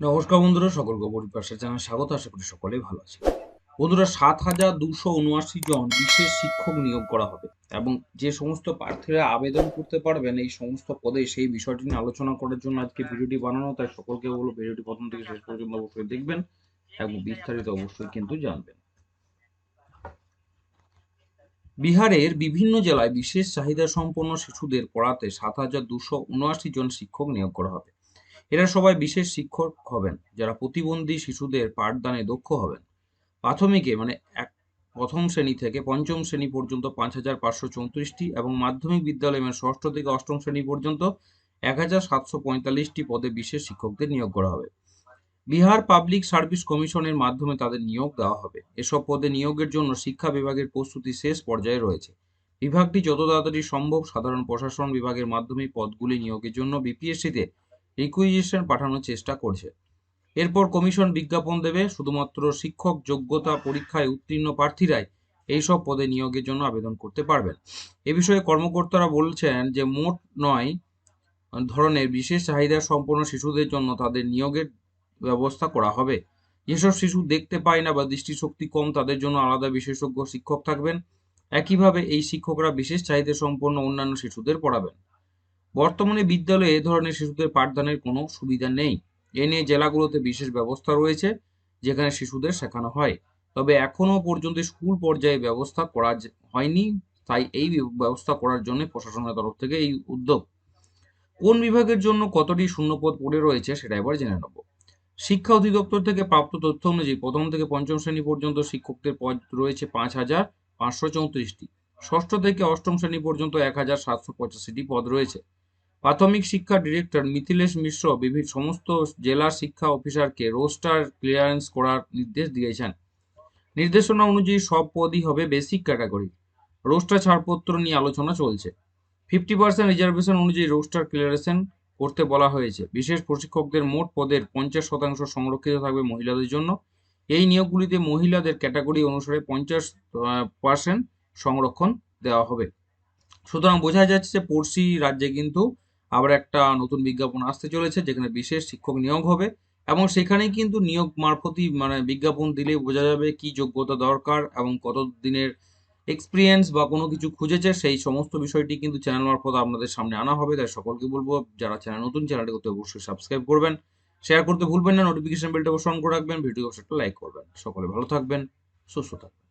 নমস্কার বন্ধুরা, সকলকে পরিপাশা জানা স্বাগত। আশা করি সকলেই ভালো আছে বন্ধুরা, সাত হাজার দুশো উনআশি জন বিশেষ শিক্ষক নিয়োগ করা হবে এবং যে সমস্ত প্রার্থীরা আবেদন করতে পারবেন এই সমস্ত পদে সেই বিষয়টি নিয়ে আলোচনা করার জন্য আজকে ভিডিওটি বানানো, তাই সকলকে বলব ভিডিওটি প্রথম থেকে শেষ পর্যন্ত অবশ্যই দেখবেন এবং বিস্তারিত অবশ্যই কিন্তু জানবেন। বিহারের বিভিন্ন জেলায় বিশেষ চাহিদা সম্পন্ন শিশুদের পড়াতে সাত হাজার দুশো উনআশি জন শিক্ষক নিয়োগ করা হবে। এরা সবাই বিশেষ শিক্ষক হবেন, যারা প্রতিবন্ধী শিশুদের পাঠদানে দক্ষ হবেন। প্রাথমিকে মানে এক, প্রথম শ্রেণি থেকে পঞ্চম শ্রেণি পর্যন্ত পাঁচ হাজার পাঁচশো চৌত্রিশটি এবং মাধ্যমিক বিদ্যালয় মানে ষষ্ঠ থেকে অষ্টম শ্রেণি পর্যন্ত এক হাজার সাতশো পঁয়তাল্লিশটি পদে বিশেষ শিক্ষকদের নিয়োগ করা হবে। বিহার পাবলিক সার্ভিস কমিশনের মাধ্যমে তাদের নিয়োগ দেওয়া হবে। এসব পদে নিয়োগের জন্য শিক্ষা বিভাগের প্রস্তুতি শেষ পর্যায়ে রয়েছে। বিভাগটি যত তাড়াতাড়ি সম্ভব সাধারণ প্রশাসন বিভাগের মাধ্যমে পদগুলি নিয়োগের জন্য বিপিএসসিতে রিকুইজিশন পাঠানোর চেষ্টা করছে। এরপর কমিশন বিজ্ঞাপন দেবে, শুধুমাত্র শিক্ষক যোগ্যতা পরীক্ষায় উত্তীর্ণ প্রার্থীরাই এইসব পদে নিয়োগের জন্য আবেদন করতে পারবেন। এ বিষয়ে কর্মকর্তারা বলছেন যে, মোট নয় ধরনের বিশেষ চাহিদা সম্পন্ন শিশুদের জন্য তাদের নিয়োগের ব্যবস্থা করা হবে। যেসব শিশু দেখতে পায় না বা দৃষ্টিশক্তি কম, তাদের জন্য আলাদা বিশেষজ্ঞ শিক্ষক থাকবেন। একইভাবে এই শিক্ষকরা বিশেষ চাহিদা সম্পন্ন অন্যান্য শিশুদের পড়াবেন। বর্তমানে বিদ্যালয়ে এ ধরনের শিশুদের পাঠদানের কোনো সুবিধা নেই। এ নিয়ে জেলাগুলোতে বিশেষ ব্যবস্থা রয়েছে, যেখানে শিশুদের শেখানো হয়। তবে এখনও পর্যন্ত স্কুল পর্যায়ে ব্যবস্থা করা হয়নি, তাই এই ব্যবস্থা করার জন্য প্রশাসনের তরফ থেকে এই উদ্যোগ। কোন বিভাগের জন্য কতটি শূন্যপদ পড়ে রয়েছে সেটা এবার জেনে নেব। শিক্ষা অধিদপ্তর থেকে প্রাপ্ত তথ্য অনুযায়ী প্রথম থেকে পঞ্চম শ্রেণি পর্যন্ত শিক্ষকদের পদ রয়েছে পাঁচ হাজার পাঁচশো চৌত্রিশটি। ষষ্ঠ থেকে অষ্টম শ্রেণি পর্যন্ত এক হাজার সাতশো পঁচাশিটি পদ রয়েছে। প্রাথমিক শিক্ষা ডিরেক্টর মিথিলেশ মিশ্র বিভিন্ন সমস্ত জেলা শিক্ষা অফিসারকে রোস্টার ক্লিয়ারেন্স করার নির্দেশ দিয়েছেন। নির্দেশনা অনুযায়ী সব পদই হবে বেসিক ক্যাটাগরি। রোস্টার ছাড়পত্র নিয়ে আলোচনা চলছে। ফিফটি পার্সেন্ট রিজার্ভেশন অনুযায়ী রোস্টার ক্লিয়ারেশন করতে বলা হয়েছে। বিশেষ প্রশিক্ষকদের মোট পদের পঞ্চাশ শতাংশ সংরক্ষিত থাকবে মহিলাদের জন্য। এই নিয়োগগুলিতে মহিলাদের ক্যাটাগরি অনুসারে পঞ্চাশ পার্সেন্ট সংরক্ষণ দেওয়া হবে। সুতরাং বোঝা যাচ্ছে যে পড়শি রাজ্যে কিন্তু আবার একটা নতুন বিজ্ঞাপন আসতে চলেছে, যেখানে বিশেষ শিক্ষক নিয়োগ হবে। এবং সেখানেই কিন্তু নিয়োগ মারফতই মানে বিজ্ঞাপন দিলে বোঝা যাবে কি যোগ্যতা দরকার এবং কত দিনের এক্সপিরিয়েন্স বা কোনো কিছু খুঁজেছে, সেই সমস্ত বিষয়টি কিন্তু চ্যানেল মারফত আপনাদের সামনে আনা হবে। তাই সকলকে বলব, যারা চ্যানেল নতুন চ্যানেলটি করতে অবশ্যই সাবস্ক্রাইব করবেন। শেয়ার করতে ভুলবেন না নোটিফিকেশন বেলটা অন করে রাখবেন ভিডিও অবশ্যই লাইক করবেন। সকলে ভালো থাকবেন, সুস্থ থাকবেন।